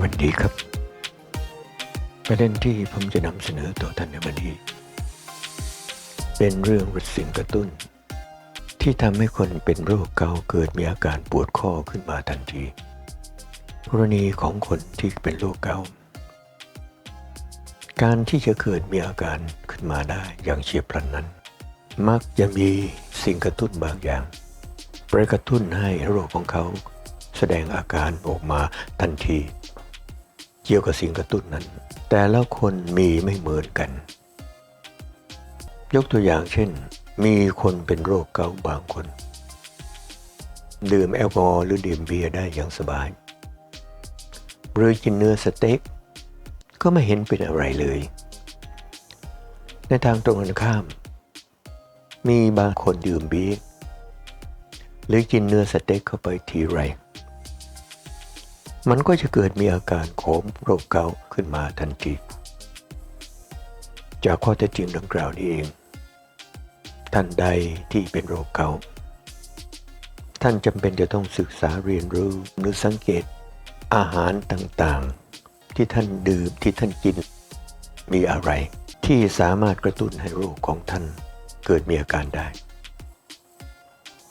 วัสดีครับ ประเด็นที่ผมจะนำเสนอต่อท่านในวันนี้ เป็นเรื่องสิ่งกระตุ้น ที่ทำให้คนเป็นโรคเกาต์เกิดมีอาการปวดข้อขึ้นมาทันที กรณีของคนที่เป็นโรคเกาต์การที่จะเกิดมีอาการขึ้นมาได้อย่างเฉียบพลันนั้น มักจะมีสิ่งกระตุ้นบางอย่างไปกระตุ้นให้โรคของเขาแสดงอาการออกมาทันที เกี่ยวกับสิ่งกระตุ้นนั้น แต่ละคนมีไม่เหมือนกัน ยกตัวอย่างเช่น มีคนเป็นโรคเกาต์บางคน ดื่มแอลกอฮอล์หรือดื่มเบียร์ได้อย่างสบาย หรือกินเนื้อสเต็กก็ไม่เห็นเป็นอะไรเลย ในทางตรงกันข้าม มีบางคนดื่มเบียร์หรือกินเนื้อสเต็กเข้าไปทีไร มันก็จะเกิดมีอาการของโรคเกาต์ขึ้นมาทันที จากข้อเท็จจริงดังกล่าวนี้เอง ท่านใดที่เป็นโรคเกาต์ท่านจำเป็นจะต้องศึกษาเรียนรู้หรือสังเกตอาหารต่างๆ ที่ท่านดื่มที่ท่านกิน มีอะไรที่สามารถกระตุ้นให้โรคของท่านเกิดมีอาการได้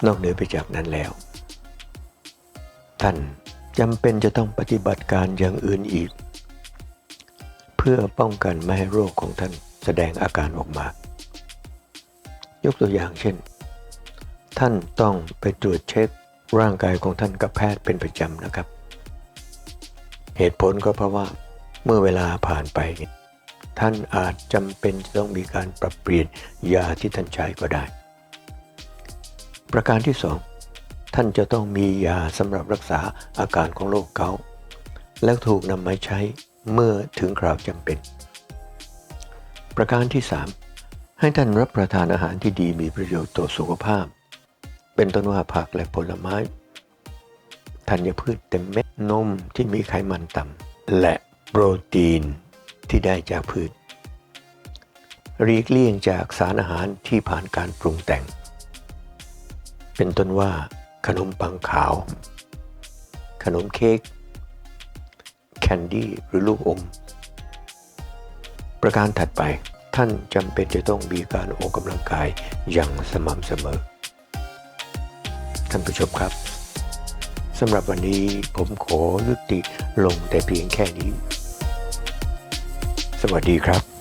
นอกเหนือไปจากนั้นแล้ว ท่าน จำเป็นจะต้องปฏิบัติการอย่างอื่นอีก เพื่อป้องกันไม่ให้โรคของท่านแสดงอาการออกมา ยกตัวอย่างเช่น ท่านต้องไปตรวจเช็คร่างกายของท่านกับแพทย์เป็นประจำนะครับ เหตุผลก็เพราะว่าเมื่อเวลาผ่านไป ท่านอาจจำเป็นจะต้องมีการปรับเปลี่ยนยาที่ท่านใช้ก็ได้ ประการที่สอง ท่านจะต้องมียาสำหรับรักษาอาการของโรคเกาต์แล้วถูกนำมาใช้เมื่อถึงคราวจำเป็น ประการที่ 3 ให้ท่านรับประทานอาหารที่ดีมีประโยชน์ต่อสุขภาพ เป็นต้นว่าผักและผลไม้ธัญพืชเต็มเม็ดนมที่มีไขมันต่ำและโปรตีนที่ได้จากพืชหลีกเลี่ยงจากสารอาหารที่ผ่านการปรุงแต่ง เป็นต้นว่า ขนมปังขาว ขนมเค้กแคนดี้หรือลูกอม ประการถัดไปท่านจำเป็นจะต้องมีการออกกำลังกายอย่างสม่ำเสมอ ท่านผู้ชมครับสำหรับวันนี้ผมขอยุติลงแต่เพียงแค่นี้ สวัสดีครับ